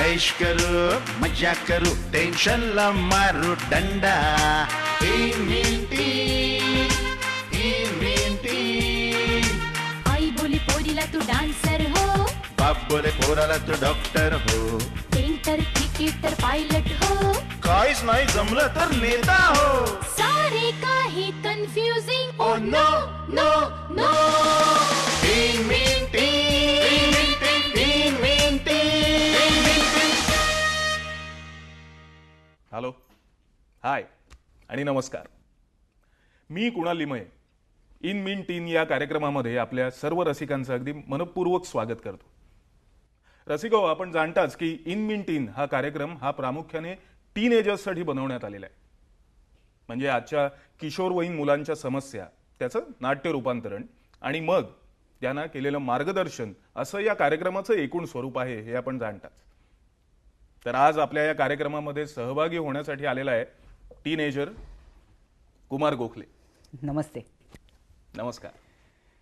ऐश करू मजा करू टेन्शनला मारू दंडा इन्व्हेंटी इन्व्हेंटी आई बोली पोरीला तू डान्सर हो बाप बोले पोराला तू डॉक्टर हो पेंटर क्रिकेटर पायलट हो. काहीच नाही जमलं तर नेता हो. सारे काही confusing oh no no no hello hi आणि नमस्कार. मी कुणाल लिमये इन मिन टीन या कार्यक्रमामध्ये आपल्या सर्व रसिकांचं अगदी मनपूर्वक स्वागत करतो. रसिको आपण जाणताच की इन मिन टीन हा कार्यक्रम हा प्रामुख्याने टीनेजर्ससाठी बनवण्यात आलेला आहे. म्हणजे आजच्या किशोरवयीन मुलांच्या समस्या त्याचं नाट्य रूपांतरण आणि मग त्यांना केलेलं मार्गदर्शन असं या कार्यक्रमाचं एकूण स्वरूप आहे हे आपण जाणताच. तर आज आपल्या या कार्यक्रमामध्ये सहभागी होण्यासाठी आलेला आहे टीनेजर कुमार गोखले. नमस्ते. नमस्कार.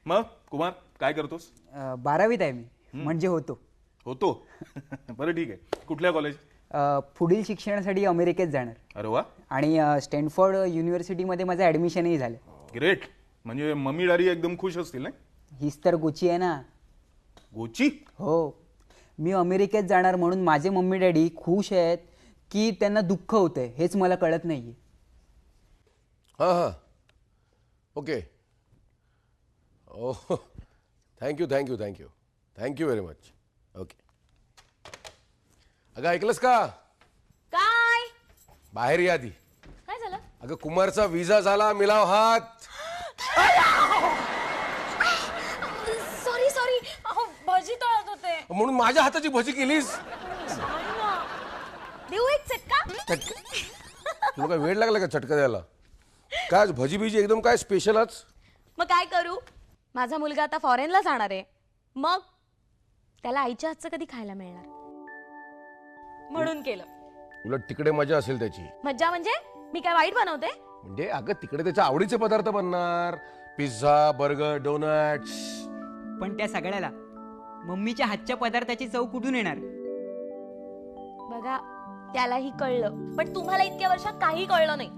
मग कुमार काय करतोस? बारावीत आहे मी. म्हणजे होतो. होतो. बरं ठीक आहे. कुठल्या कॉलेज अ, पुढील शिक्षणासाठी अमेरिकेत जाणार. अरे वा. आणि अ, स्टॅनफोर्ड युनिव्हर्सिटीमध्ये माझं ॲडमिशनही झालं. ग्रेट म्हणजे मम्मी डारी एकदम खुश असतील ना हीच तर गुची आहे ना. गोची? हो. मी अमेरिकेत जाणार म्हणून माझे मम्मी डॅडी खुश आहेत की त्यांना दुःख होतंय हेच मला कळत नाहीये. हां हां. Okay. Oh thank you thank you thank you. Thank you very much. Okay अगं ऐकलंस का? काय? बाहेर या आधी. काय झालं? अगं कुमारचा विजा झाला मिलाव हात. सॉरी सॉरी अहो भजी तळत होते. म्हणून माझ्या हाताची भजी केलीस? देऊ एक चटका? चटका तुला काय वेळ लागला का चटका द्यायला? काय आज भजी बिजी एकदम काय स्पेशलच मग काय करू? माझा मुलगा आता फॉरेनला जाणार आहे. मग त्याला आईच्या हातचं कधी खायला मिळणार? म्हणून केलं. उलट तिकडे मजा असेल त्याची. मज्जा म्हणजे? मी काय वाईट बनवते? म्हणजे अगं तिकडे त्याच्या आवडीचे पदार्थ बनणार. Pizza burger donuts. पण त्या सगळ्याला मम्मीच्या हातच्या पदार्थाची चव कुठून येणार? बघा त्यालाही कळलं. पण तुम्हाला इतक्या वर्षात काही कळलं नाही.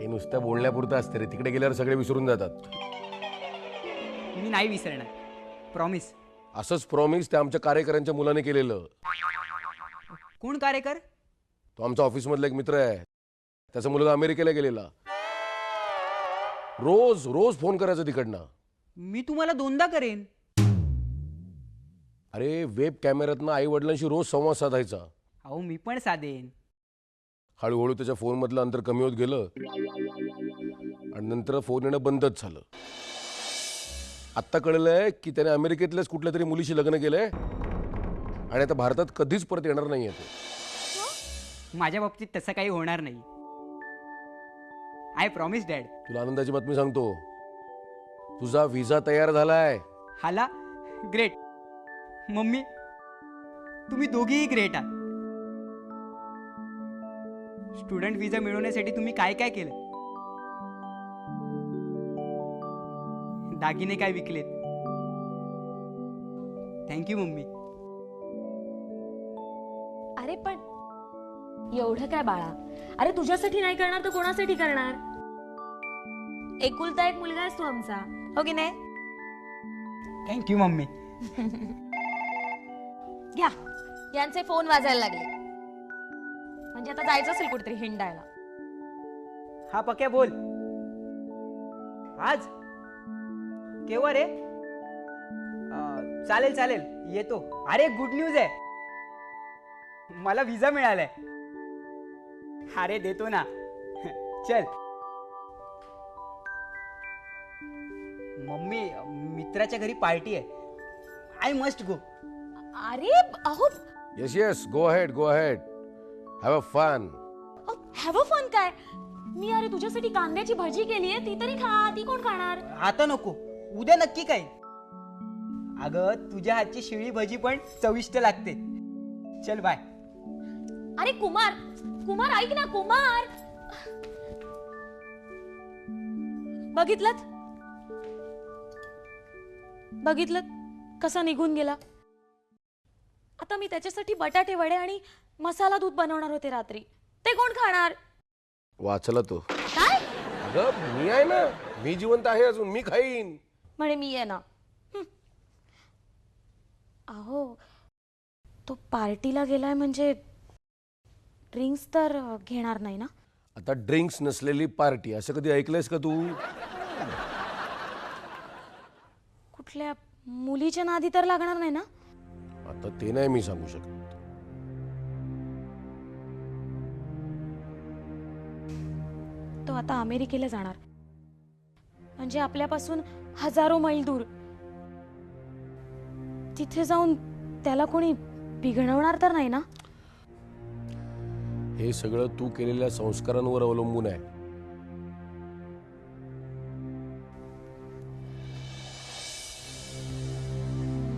हे नुसतं बोलण्यापुरतं असते रे. तिकडे गेल्यावर सगळे विसरून जातात. मी नाही विसरणार. प्रॉमिस असंच प्रॉमिस त्या आमच्या कार्यकर्त्यांच्या मुलाने केलेलं. कोण कार्यकर? तो आमचा ऑफिसमधला एक मित्र आहे. त्याचा मुलगा अमेरिकेला गेलेला. रोज रोज फोन करायचा तिकडनं. मी तुम्हाला दोनदा करेन. अरे वेब कॅमेऱ्यातनं आई वडिलांशी रोज संवाद साधायचा. अहो मी पण साधेन. हळूहळू त्याच्या फोनमधलं अंतर कमी होत गेलं. आणि नंतर फोन येणं बंदच झालं. आत्ता कळलंय की त्याने अमेरिकेतल्याच कुठल्या तरी मुलीशी लग्न केलंय. आणि आता भारतात कधीच परत येणार नाही तो. माझ्या बाबतीत तसं काही होणार नाही. आय प्रॉमिस डॅड तुला आनंदाची बातमी सांगतो. तुझा व्हिसा तयार झालाय. हाला? ग्रेट मम्मी तुम्ही दोघीही ग्रेट आहात. स्टुडंट विजा मिळवण्यासाठी तुम्ही काय काय केलं? दागिने काय विकलेत? Thank you mummy. अरे पण एवढं काय बाळा? अरे तुझ्यासाठी नाही करणार तर कोणासाठी करणार? एकुलता एक मुलगा आहेस तू आमचा. हो की नाही? Thank you mummy. घ्या. यांचे फोन वाजायला लागले. म्हणजे आता जायचं असेल कुठेतरी हिंडायला. हा पक्या बोल. आज? केव्हा रे? अं, चालेल चालेल. येतो. अरे गुड न्यूज आहे. मला विजा मिळालाय. अरे देतो ना. चल. मम्मी मित्राच्या घरी पार्टी आहे. आय मस्ट गो अरे अहो. Yes yes go ahead go ahead have a fun have fun काय? मी अरे तुझ्यासाठी कांद्याची भजी केली आहे ती तरी खा ती कोण खाणार? आता नको. उद्या नक्की काय? अगं तुझ्या हातची शिळी भजी पण चविष्ट लागते. चल बाय अरे कुमार! कुमार ऐक ना कुमार! बघितलं बघितलं कसा निघून गेला? आता मी त्याच्यासाठी बटाटे वडे आणि मसाला दूध बनवणार होते रात्री. ते कोण खाणार? वाचला तो. काय? अगं मी आहे ना. मी जिवंत आहे अजून. मी खाईन. म्हणे मी आहे ना हं. अहो तो पार्टीला गेलाय म्हणजे ड्रिंक्स तर घेणार नाही ना? आता ड्रिंक्स नसलेली पार्टी असं कधी ऐकलंयस का तू? कुठल्या मुलीच्या नादी तर लागणार नाही ना? आता ते नाही मी सांगू शकत. तो आता अमेरिकेला जाणार. म्हणजे आपल्यापासून हजारो मैल दूर. तिथे जाऊन त्याला कोणी बिघडवणार तर नाही ना? हे सगळं तू केलेल्या संस्कारांवर अवलंबून आहे.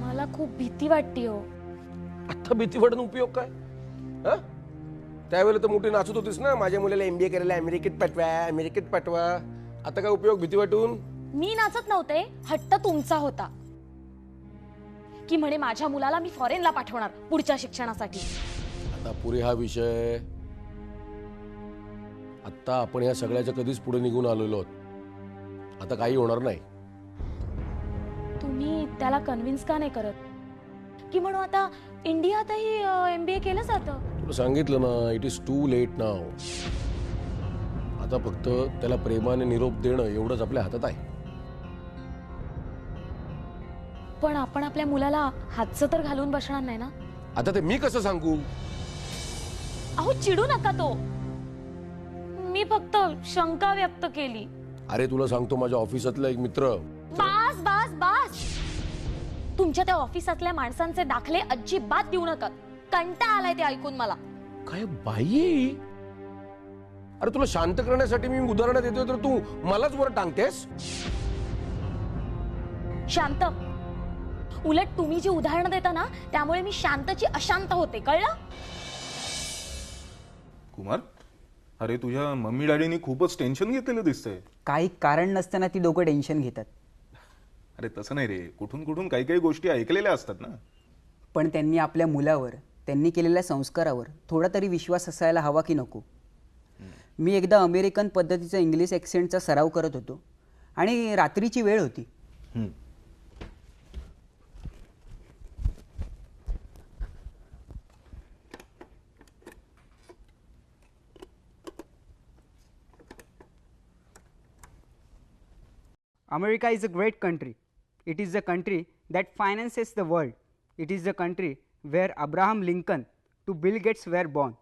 मला खूप भीती वाटते हो. आता भीती वाटून उपयोग काय? हा? त्यावेळेला तर मोठी नाचत होतीस ना? माझ्या मुलाला एमबीए करायला अमेरिकेत पाठवा अमेरिकेत पाठवा. आता काय उपयोग? भीती वाटून? मी नाचत नव्हते हट्ट तुमचा होता. की म्हणे माझ्या मुलाला मी फॉरेनला पाठवणार पुढच्या शिक्षणासाठी. आता पुरे हा विषय आता आपण ह्या सगळ्याच्या कधीच पुढे निघून आलेलो आहोत. आता काही होणार नाही. तुम्ही त्याला कन्व्हिन्स का नाही करत? की म्हणून आता इंडियातही एम बी ए केलं जातं? तुला सांगितलं ना it is too late now आता फक्त त्याला प्रेमाने निरोप देणं एवढंच आपल्या हातात आहे. पण आपण आपल्या मुलाला हातचं तर घालून बसणार नाही ना? आता ते मी कसं सांगू? अहो चिडू नका तो. मी फक्त शंका व्यक्त केली. अरे तुला सांगतो माझ्या ऑफिसातला एक मित्र. बास बास बास. तुमच्या त्या ऑफिसातल्या माणसांचे दाखले अजिबात देऊ नका. कंटा आलाय ते ऐकून मला. काय बाई? अरे तुला शांत करण्यासाठी मी उदाहरणं देतोय तर तू मलाच वर टांगतेस? शांत उलट तुम्ही जी उदाहरणं देता ना त्यामुळे मी शांतची अशांत होते कळलं? कुमार अरे तुझ्या मम्मी डॅडीनी खूपच टेन्शन घेतलेलं दिसतंय. काही कारण नसताना ती दोघं टेन्शन घेतात. अरे तसं नाही रे कुठून कुठून काही काही गोष्टी ऐकलेल्या असतात ना. पण त्यांनी आपल्या मुलावर त्यांनी केलेल्या संस्कारावर थोडा तरी विश्वास असायला हवा की नको. मी एकदा अमेरिकन पद्धतीचा इंग्लिश ॲक्सेंटचा सराव करत होतो आणि रात्रीची वेळ होती. हम्म. America is a great country. It is the country that finances the world. It is the country where Abraham Lincoln to Bill Gates were born.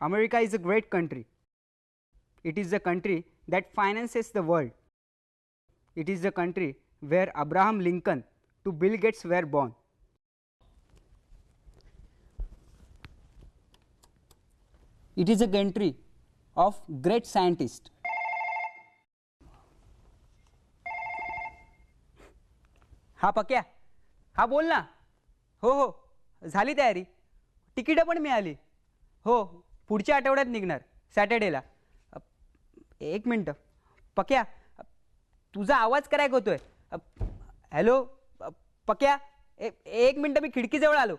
America is a great country. It is the country that finances the world. It is the country where Abraham Lincoln to Bill Gates were born. It is a country of great scientist हा पक्या. हा बोल ना. हो हो. झाली तयारी. तिकीटं पण मिळाली. हो पुढच्या आठवड्यात निघणार सॅटर्डेला. एक मिनटं. पक्या तुझा आवाज करायक होतोय. हॅलो पक्या ए, एक मिनटं मी खिडकीजवळ आलो.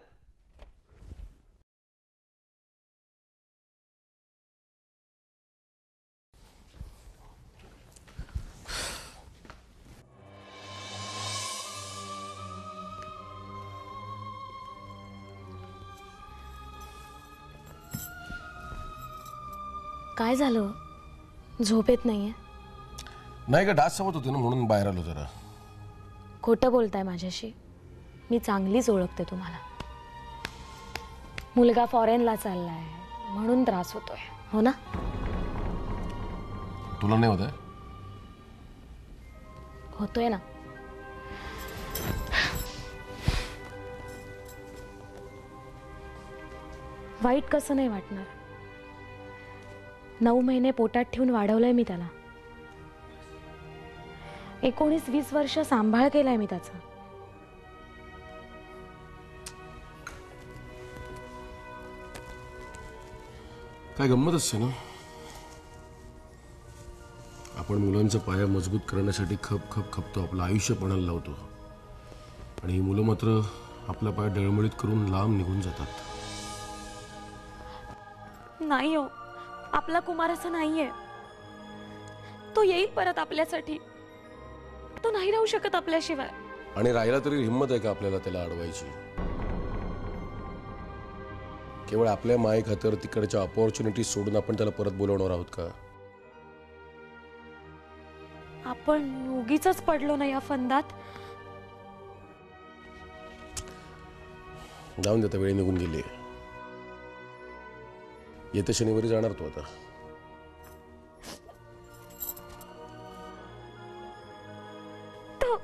काय झालं? झोप येत नाहीये. नाही का डास सवत होते ना म्हणून बाहेर आलो जरा. खोटं बोलताय माझ्याशी. मी चांगलीच ओळखते तुम्हाला. मुलगा फॉरेनला चाललाय म्हणून त्रास होतोय. हो ना? तुला नाही होत आहे होतोय ना. वाईट कसं नाही वाटणार? नऊ महिने पोटात ठेवून वाढवलंय मी त्याला. एकोणीस वीस वर्ष सांभाळ केलाय मी त्याचा. काय गंमत असते ना? आपण मुलांचा पाया मजबूत करण्यासाठी खप खप खपतो आपलं आयुष्य पणाला लावतो. आणि ही मुलं मात्र आपला पाय डळमळीत करून लांब निघून जातात. नाही हो. आपला कुमार असं नाहीये. तो येईल परत आपल्यासाठी. तो नाही राहू शकत आपल्याशिवाय. आणि राहिला तरी हिंमत आहे का आपल्याला त्याला अडवायची? केवळ आपल्या माये खातर तिकडच्या ऑपॉर्च्युनिटी सोडून आपण त्याला परत बोलवणार आहोत का? आपण उगीच पडलो ना या फंदात. जाऊन देता वेळ निघून गेली. येत्या शनिवारी जाणार तो आता. तो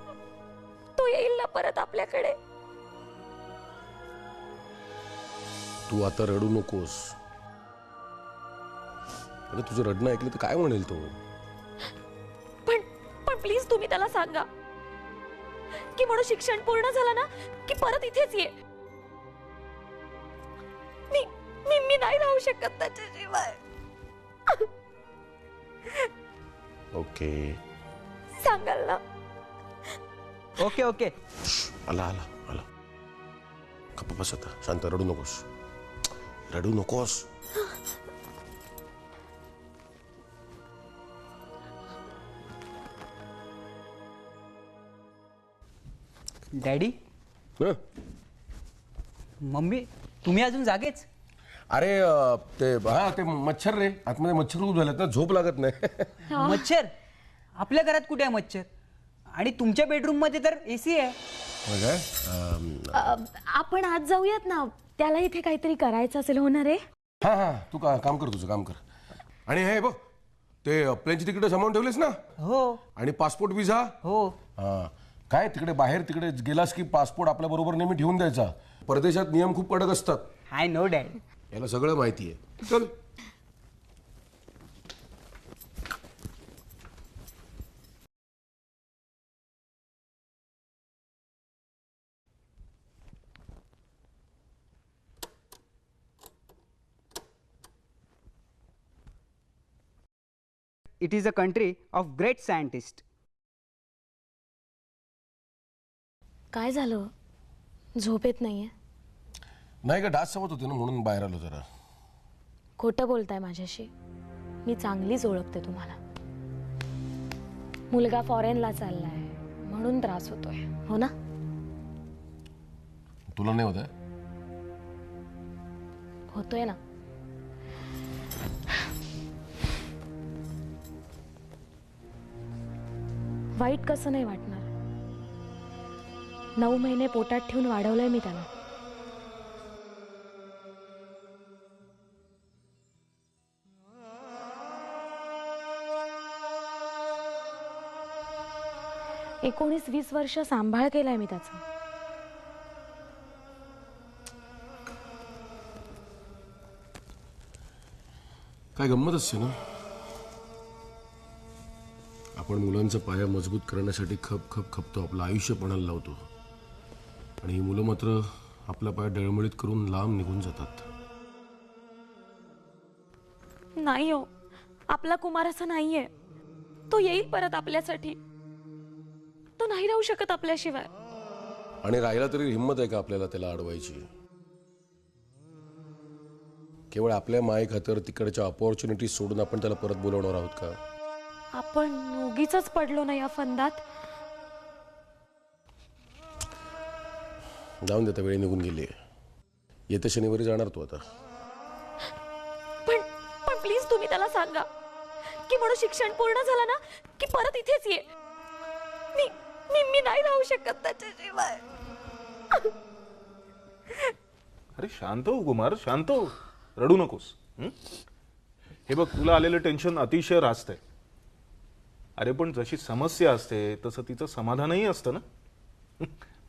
तो येईल ना परत आपल्याकडे. तू आता रडू नकोस. अरे तुझं रडणं ऐकलं तर काय म्हणेल तो? पण पण प्लीज तुम्ही त्याला सांगा. की म्हणून शिक्षण पूर्ण झालं ना की परत इथेच ये. शकत त्याच्याशिवाय ओके सांगाल ना ओके ओके आला आला आला गप्प बस आता शांत रडू नकोस रडू नकोस डॅडी हं? मम्मी तुम्ही अजून जागेच अरे अं, ते हा ते मच्छर रे. आतमध्ये मच्छर खूप झालेत ना झोप लागत नाही. मच्छर? आपल्या घरात कुठे आहे मच्छर? आणि तुमच्या बेडरूममध्ये तर एसी आहे. होय काय? अं, आपण आज जाऊयात ना. त्याला इथे काहीतरी करायचं असेल होणार आहे हा हा तू का काम कर तुझं काम कर. आणि हे बघ ते प्लेनची तिकीट सामावून ठेवलेस ना? हो. आणि पासपोर्ट विजा हो. हा. काय तिकडे बाहेर तिकडे गेलास की पासपोर्ट आपल्या बरोबर नेहमी ठेवून द्यायचा? परदेशात नियम खूप कडक असतात. आय नो डॅड याला सगळं माहिती आहे. चल. It is a country of great scientist काय झालं? झोप येत नाहीये. नाही का डास सवत होते ना म्हणून बाहेर आलो जरा. खोटं बोलताय माझ्याशी. मी चांगलीच ओळखते तुम्हाला. मुलगा फॉरेनला चाललाय म्हणून त्रास होतोय. हो ना? तुला नाही होत आहे? होतोय ना. वाईट कसं नाही वाटणार? नऊ महिने पोटात ठेवून वाढवलंय मी त्याला. एकोणीस वीस वर्ष सांभाळ केलाय मी त्याचा. काय गंमत असते ना? आपण मुलांचा पाया मजबूत करण्यासाठी खप खप खपतो आपलं आयुष्य पणाला लावतो. आणि ही मुलं मात्र आपला पाय डळमळीत करून लांब निघून जातात. नाही हो आपला कुमार असं नाहीये. तो येईल परत आपल्यासाठी. तो नाही राहू शकत आपल्याशिवाय. आणि राहिला तरी हिंमत आहे का आपल्याला त्याला अडवायची? केवळ आपल्या माये खातर तिकडच्या ऑपॉर्च्युनिटी सोडून आपण त्याला परत बोलवणार आहोत का? आपण उगीच पडलो ना या फंदात. जाऊन देता वेळ निघून गेली येत्या शनिवारी जाणार तो आता. पण पण प्लीज तुम्ही त्याला सांगा. की म्हणून शिक्षण पूर्ण झालं ना की परत इथेच ये. मी मी मी नाही राहू शकत त्याच्याशिवाय. अरे शांत हो कुमार शांत हो. रडू नकोस. हं? हे बघ तुला आलेलं टेन्शन अतिशय रास्त आहे. अरे पण जशी समस्या असते तसं तिचं समाधानही असतं ना?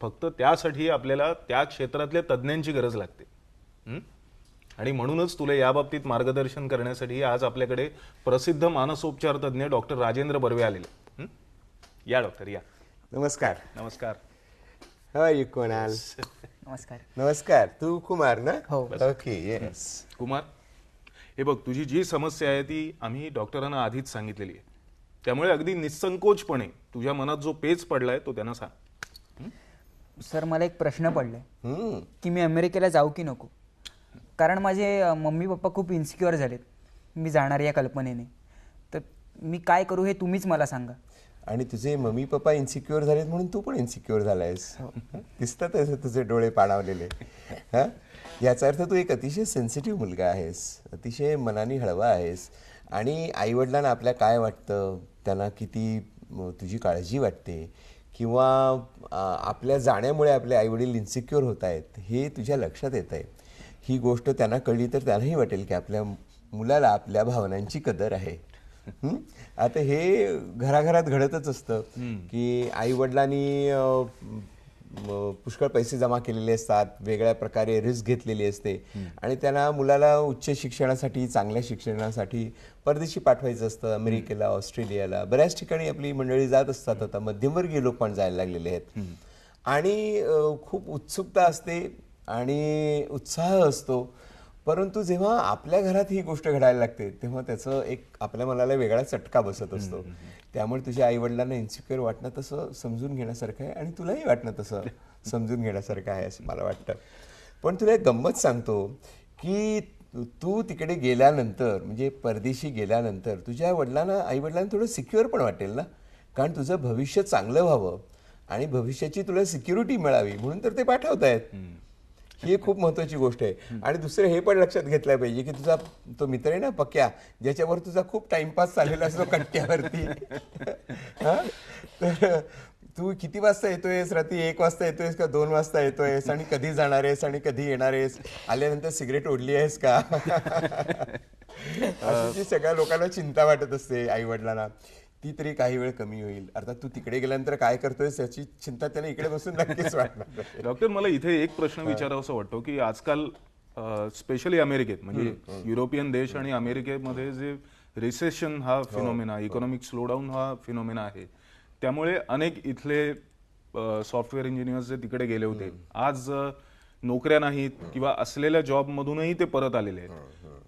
फक्त त्यासाठी आपल्याला त्या क्षेत्रातल्या तज्ज्ञांची गरज लागते. हं? आणि म्हणूनच तुला याबाबतीत मार्गदर्शन करण्यासाठी आज आपल्याकडे प्रसिद्ध मानसोपचार तज्ज्ञ डॉक्टर राजेंद्र बर्वे आलेले हं? या डॉक्टर या. नमस्कार. नमस्कार. हाय कुणाल नमस्कार. नमस्कार. तू कुमार ना? हो. ओके येस कुमार हे बघ तुझी जी समस्या आहे ती आम्ही डॉक्टरांना आधीच सांगितलेली आहे. त्यामुळे अगदी निसंकोचपणे तुझ्या मनात जो पेच पडलाय तो त्यांना सांग. सर मला एक प्रश्न पडलाय. हम्म. की मी अमेरिकेला जाऊ की नको? कारण माझे अ, मम्मी पप्पा खूप इन्सिक्युअर झालेत. मी जाणार या कल्पनेने. तर मी काय करू हे तुम्हीच मला सांगा. आणि तुझे मम्मी पप्पा इन्सिक्युअर झालेत म्हणून तू पण इन्सिक्युअर झालायस. दिसतात असे तुझे डोळे पाणावलेले. हा? याचा अर्थ तू एक अतिशय सेन्सिटिव्ह मुलगा आहेस. अतिशय मनाने हळवा आहेस. आणि आईवडिलांना आपल्या काय वाटतं? त्यांना किती तुझी काळजी वाटते? किंवा आपल्या जाण्यामुळे आपले आईवडील इन्सिक्युअर होत आहेत हे तुझ्या लक्षात येत आहे? ही गोष्ट त्यांना कळली तर त्यांनाही वाटेल की आपल्या मुलाला आपल्या भावनांची कदर आहे? आता हे घराघरात घडतच असतं की आई वडिलांनी पुष्कळ पैसे जमा केलेले असतात वेगळ्या प्रकारे रिस्क घेतलेली असते. आणि त्यांना मुलाला उच्च शिक्षणासाठी चांगल्या शिक्षणासाठी परदेशी पाठवायचं असतं अमेरिकेला ऑस्ट्रेलियाला. बऱ्याच ठिकाणी आपली मंडळी जात असतात आता. मध्यमवर्गीय लोक पण जायला लागलेले आहेत. आणि खूप उत्सुकता असते आणि उत्साह असतो. परंतु जेव्हा आपल्या घरात ही गोष्ट घडायला लागते तेव्हा त्याचं एक आपल्या मनाला वेगळा चटका बसत असतो. त्यामुळे तुझ्या आई वडिलांना इन्सिक्युअर वाटणं तसं समजून घेण्यासारखं आहे आणि तुलाही वाटणं तसं समजून घेण्यासारखं आहे असं मला वाटतं. पण तुला एक गंमत सांगतो की तू तिकडे गेल्यानंतर म्हणजे परदेशी गेल्यानंतर तुझ्या वडिलांना आई वडिलांना थोडं सिक्युअर पण वाटेल ना? कारण तुझं भविष्य चांगलं व्हावं आणि भविष्याची तुला सिक्युरिटी मिळावी म्हणून तर ते पाठवतायत. ही एक खूप महत्वाची गोष्ट आहे. आणि दुसरं हे पण लक्षात घेतलं पाहिजे की तुझा तो मित्र आहे ना पक्या ज्याच्यावर तुझा खूप टाइमपास चाललेला असतो कट्ट्यावरती. तर तू किती वाजता येतोयस? रात्री एक वाजता येतोयस का दोन वाजता येतोयस? आणि कधी जाणार आहेस? आणि कधी येणार आहेस? आल्यानंतर सिगरेट ओढली आहेस का? सगळ्या लोकांना चिंता वाटत असते आई वडिलांना ती तरी काही वेळ कमी होईल. अर्थात तू तिकडे गेल्यानंतर काय करतोयस याची चिंता त्याने इकडे बसून नक्कीच वाटणार डॉक्टर मला इथे एक प्रश्न विचारावा वाटतो की आजकाल स्पेशली अमेरिकेत म्हणजे युरोपियन देश आणि अमेरिकेमध्ये जे रिसेशन हा फिनॉमिना इकॉनॉमिक स्लोडाऊन हा फिनॉमिना आहे. त्यामुळे अनेक इथले सॉफ्टवेअर इंजिनियर्स जे तिकडे गेले होते आज नोकऱ्या नाहीत किंवा असलेल्या जॉब मधूनही ते परत आलेले आहेत.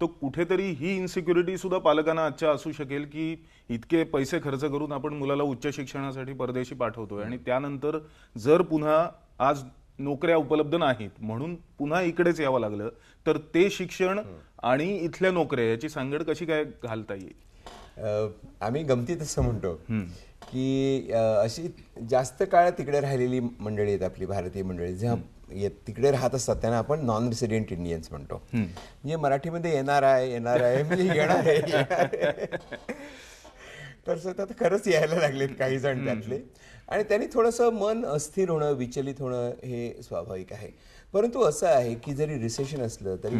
तर कुठेतरी ही इन्सिक्युरिटी सुद्धा पालकांना आजच्या असू शकेल की इतके पैसे खर्च करून आपण मुलाला उच्च शिक्षणासाठी परदेशी पाठवतोय. आणि त्यानंतर जर पुन्हा आज नोकऱ्या उपलब्ध नाहीत म्हणून पुन्हा इकडेच यावं लागलं तर ते शिक्षण आणि इथल्या नोकऱ्या याची सांगड कशी काय घालता येईल? आम्ही गमतीत असं म्हणतो की अशी जास्त काळ तिकडे राहिलेली मंडळी आहेत आपली भारतीय मंडळी जेव्हा तिकडे राहत असतात त्यांना आपण नॉन रेसिडेंट इंडियन्स म्हणतो म्हणजे मराठीमध्ये येणार आहे येणार आहे म्हणजे येणार आहे. तर सर आता खरंच यायला लागलेत काही जण त्यातले. आणि त्यांनी थोडंसं मन अस्थिर होणं विचलित होणं हे स्वाभाविक आहे. परंतु असं आहे की जरी रिसेशन असलं तरी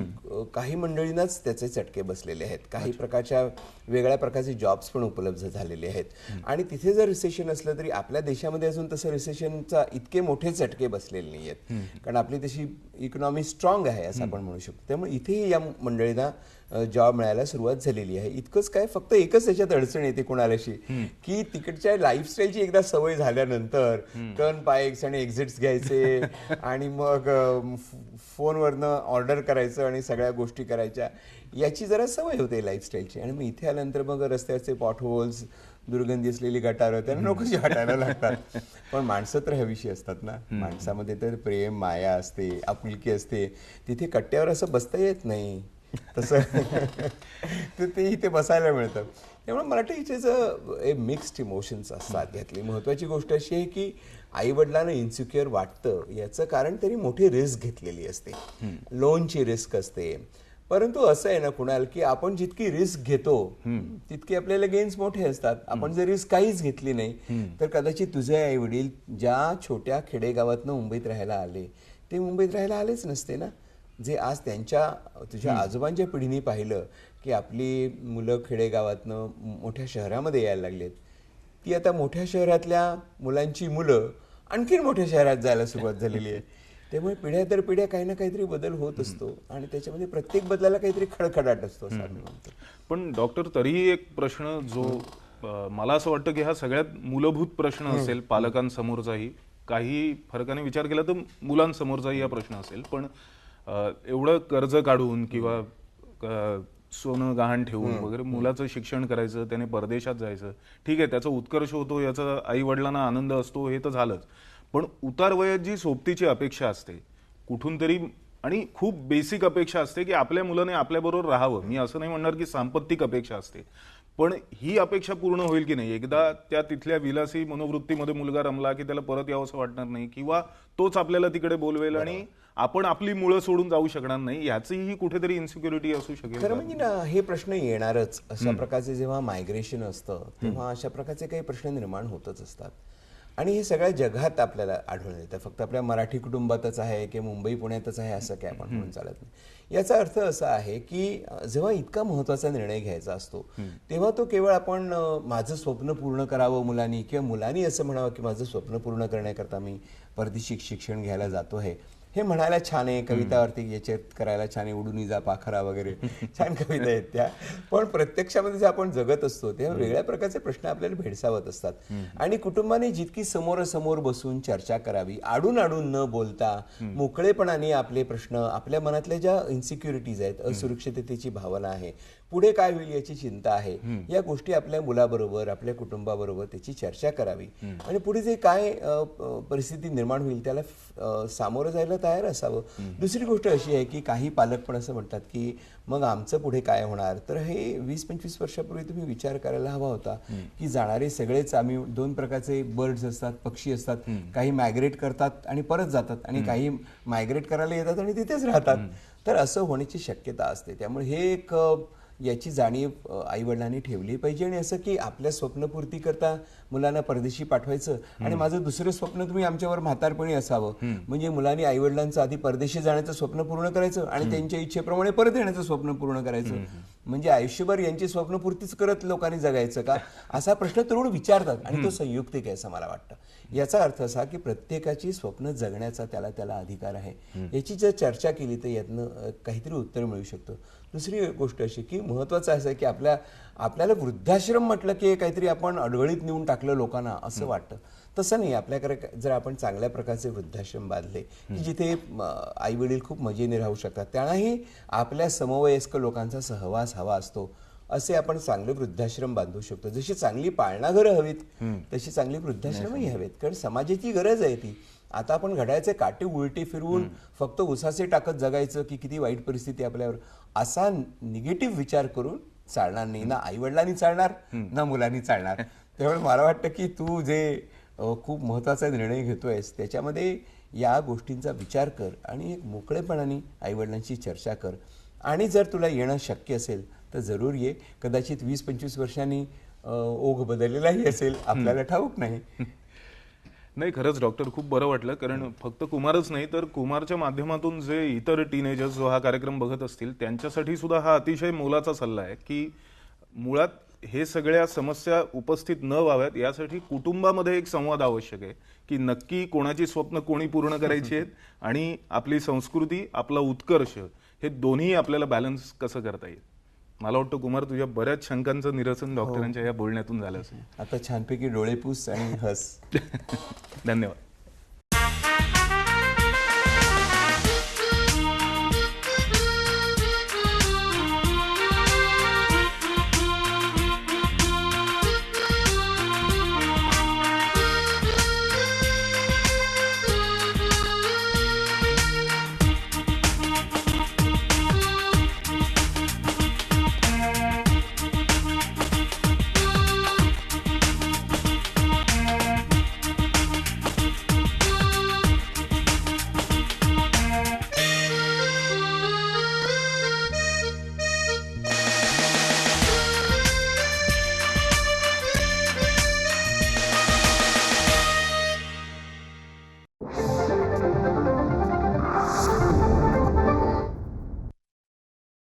काही मंडळींनाच त्याचे चटके बसलेले आहेत. काही प्रकारच्या वेगळ्या प्रकारचे जॉब्स पण उपलब्ध झालेले आहेत. आणि तिथे जर रिसेशन असलं तरी आपल्या देशामध्ये अजून तसं रिसेशनचा इतके मोठे चटके बसलेले नाही आहेत कारण आपली तशी इकॉनॉमी स्ट्रॉंग आहे असं आपण म्हणू शकतो. त्यामुळे इथेही या मंडळींना जॉब मिळायला सुरुवात झालेली आहे. इतकंच काय फक्त एकच त्याच्यात अडचण येते कोणालाशी की तिकडच्या लाईफस्टाईलची एकदा सवय झाल्यानंतर टर्न पायक्स आणि एक्झिट्स घ्यायचे आणि मग फोनवरनं ऑर्डर करायचं आणि सगळ्या गोष्टी करायच्या याची जरा सवय होते लाईफस्टाईलची आणि मग इथे आल्यानंतर मग रस्त्याचे पॉट होल्स दुर्गंधी असलेली गटारं त्यांना नकोशी वाटायला लागतात. पण माणसं तर हवीशी असतात ना. माणसामध्ये तर प्रेम माया असते आपुलकी असते. तिथे कट्ट्यावर असं बसता येत नाही. तसं तर ते इथे बसायला मिळतं. त्यामुळे मराठीचे मिक्स्ड इमोशन्स असतात यातली महत्वाची गोष्ट अशी आहे की आई वडिलांना इन्सिक्युअर वाटतं याचं कारण त्यांनी मोठी रिस्क घेतलेली असते. लोनची रिस्क असते. परंतु असं आहे ना कुणाल की आपण जितकी रिस्क घेतो तितके आपल्याला गेन्स मोठे असतात. आपण जर रिस्क काहीच घेतली नाही तर कदाचित तुझे आई वडील ज्या छोट्या खेडेगावातनं मुंबईत राहायला आले ते मुंबईत राहायला आलेच नसते ना. जे आज त्यांच्या तुझ्या आजोबांच्या पिढीने पाहिलं की आपली मुलं खेडेगावातनं मोठ्या शहरामध्ये यायला लागलेत. ती आता मोठ्या शहरातल्या मुलांची मुलं आणखीन मोठ्या शहरात जायला सुरुवात झालेली आहे. त्यामुळे पिढ्या दर पिढ्या काही ना काहीतरी बदल होत असतो आणि त्याच्यामध्ये प्रत्येक बदलाला काहीतरी खडखडाट असतो पण डॉक्टर तरीही एक प्रश्न जो मला असं वाटतं की हा सगळ्यात मूलभूत प्रश्न असेल पालकांसमोरचाही. काही फरकाने विचार केला तर मुलांसमोरचाही हा प्रश्न असेल. पण एवढं कर्ज काढून किंवा सोनं गहाण ठेवून वगैरे मुलाचं शिक्षण करायचं त्याने परदेशात जायचं. ठीक आहे त्याचा उत्कर्ष होतो याचा आई वडिलांना आनंद असतो हे तर झालंच. पण उतार वयात जी सोबतीची अपेक्षा असते कुठून तरी आणि खूप बेसिक अपेक्षा असते की आपल्या मुलाने आपल्याबरोबर राहावं. मी असं नाही म्हणणार की सांपत्तिक अपेक्षा असते. पण ही अपेक्षा पूर्ण होईल की नाही? एकदा त्या तिथल्या विलासी मनोवृत्तीमध्ये मुलगा रमला की त्याला परत यावंसं वाटणार नाही किंवा तोच आपल्याला तिकडे बोलवेल आणि आपण आपली मुळं सोडून जाऊ शकणार नाही याचीही कुठेतरी इन्सिक्युरिटी असू शकेल. खरं म्हणजे ना हे प्रश्न येणारच. अशा प्रकारचे जेव्हा मायग्रेशन असतं तेव्हा अशा प्रकारचे काही प्रश्न निर्माण होतच असतात. आणि हे सगळ्या जगात आपल्याला आढळून येतं. फक्त आपल्या मराठी कुटुंबातच आहे की मुंबई पुण्यातच आहे असं काय आपण म्हणून चालत नाही. याचा अर्थ असा आहे की जेव्हा इतका महत्त्वाचा निर्णय घ्यायचा असतो तेव्हा तो केवळ आपण माझं स्वप्न पूर्ण करावं मुलांनी किंवा मुलांनी असं म्हणावं की माझं स्वप्न पूर्ण करण्याकरता मी परदेशी शिक्षण घ्यायला जातो आहे. हे म्हणायला छान आहे कवितावरती याच्यात करायला छान आहे उडून जा पाखरा वगैरे. छान कविता आहेत त्या. पण प्रत्यक्षामध्ये जे आपण जगत असतो तेव्हा वेगळ्या प्रकारचे प्रश्न आपल्याला भेडसावत असतात. आणि कुटुंबाने जितकी समोरासमोर बसून चर्चा करावी आडून आडून न बोलता मोकळेपणाने आपले प्रश्न आपल्या मनातल्या ज्या इन्सिक्युरिटीज आहेत असुरक्षिततेची भावना आहे पुढे काय होईल याची चिंता आहे. या गोष्टी आपल्या मुलाबरोबर आपल्या कुटुंबाबरोबर त्याची चर्चा करावी. आणि पुढे जे काय परिस्थिती निर्माण होईल त्याला सामोरं जायला तयार असावं. दुसरी गोष्ट अशी आहे की काही पालक पण असं म्हणतात की मग आमचं पुढे काय होणार? तर हे वीस पंचवीस वर्षापूर्वी तुम्ही विचार करायला हवा होता की जाणारे सगळेच आम्ही दोन प्रकारचे बर्ड्स असतात पक्षी असतात काही मायग्रेट करतात आणि परत जातात आणि काही मायग्रेट करायला येतात आणि तिथेच राहतात. तर असं होण्याची शक्यता असते. त्यामुळे हे एक याची जाणीव आई वडिलांनी ठेवली पाहिजे आणि असं की आपल्या स्वप्नपूर्ती करता मुलांना परदेशी पाठवायचं. आणि माझं दुसरं स्वप्न तुम्ही आमच्यावर म्हातारपणी असावं. म्हणजे मुलांनी आई वडिलांचं आधी परदेशी जाण्याचं स्वप्न पूर्ण करायचं आणि त्यांच्या इच्छेप्रमाणे परत येण्याचं स्वप्न पूर्ण करायचं. म्हणजे आयुष्यभर यांची स्वप्नपूर्तीच करत लोकांनी जगायचं का? असा प्रश्न तरुण विचारतात आणि तो संयुक्तिक आहे असं मला वाटतं. याचा अर्थ असा की प्रत्येकाची स्वप्न जगण्याचा त्याला त्याला अधिकार आहे. याची जर चर्चा केली तर यातनं काहीतरी उत्तर मिळू शकतं. दुसरी गोष्ट अशी की महत्वाचं असं आहे की आपल्या आपल्याला वृद्धाश्रम म्हटलं की काहीतरी आपण अडगळीत नेऊन टाकलं लोकांना असं वाटतं. तसं नाही आपल्याकडे जर आपण चांगल्या प्रकारचे वृद्धाश्रम बांधले की जिथे आई वडील खूप मजेने राहू शकतात त्यांनाही आपल्या समवयस्क लोकांचा सहवास हवा असतो. असे आपण चांगले वृद्धाश्रम बांधू शकतो. जशी चांगली पाळणाघरं हवीत तशी चांगली वृद्धाश्रमही हवेत. कारण समाजाची गरज आहे ती. आता आपण घड्याचे काटे उलटे फिरवून फक्त उसासे टाकत जगायचं की किती वाईट परिस्थिती आपल्यावर असा निगेटिव्ह विचार करून चालणार नाही. ना आई वडिलांनी चालणार ना मुलांनी चालणार. त्यामुळे मला वाटतं की तू जे खूप महत्त्वाचा निर्णय घेतोयस त्याच्यामध्ये या गोष्टींचा विचार कर आणि एक मोकळेपणाने आईवडिलांशी चर्चा कर. आणि जर तुला येणं शक्य असेल तर जरूर ये. कदाचित वीस पंचवीस वर्षांनी ओघ बदललेलाही असेल. आपल्याला ठाऊक नाही. नाही खरंच डॉक्टर खूप बरं वाटलं. कारण फक्त कुमारच नाही तर कुमारच्या माध्यमातून जे इतर टीनेजर्स जो हा कार्यक्रम बघत असतील त्यांच्यासाठी सुद्धा हा अतिशय मोलाचा सल्ला आहे की मुळात हे सगळ्या समस्या उपस्थित न व्हाव्यात. यासाठी कुटुंबामध्ये एक संवाद आवश्यक आहे की नक्की कोणाची स्वप्न कोणी पूर्ण करायची आहेत आणि आपली संस्कृती आपला उत्कर्ष हे दोन्ही आपल्याला बॅलन्स कसं करता येईल? मला वाटतं कुमार तुझ्या बऱ्याच शंकांचं निरसन डॉक्टरांच्या या बोलण्यातून झालं असेल. आता छानपैकी डोळे पुस आणि हस. धन्यवाद.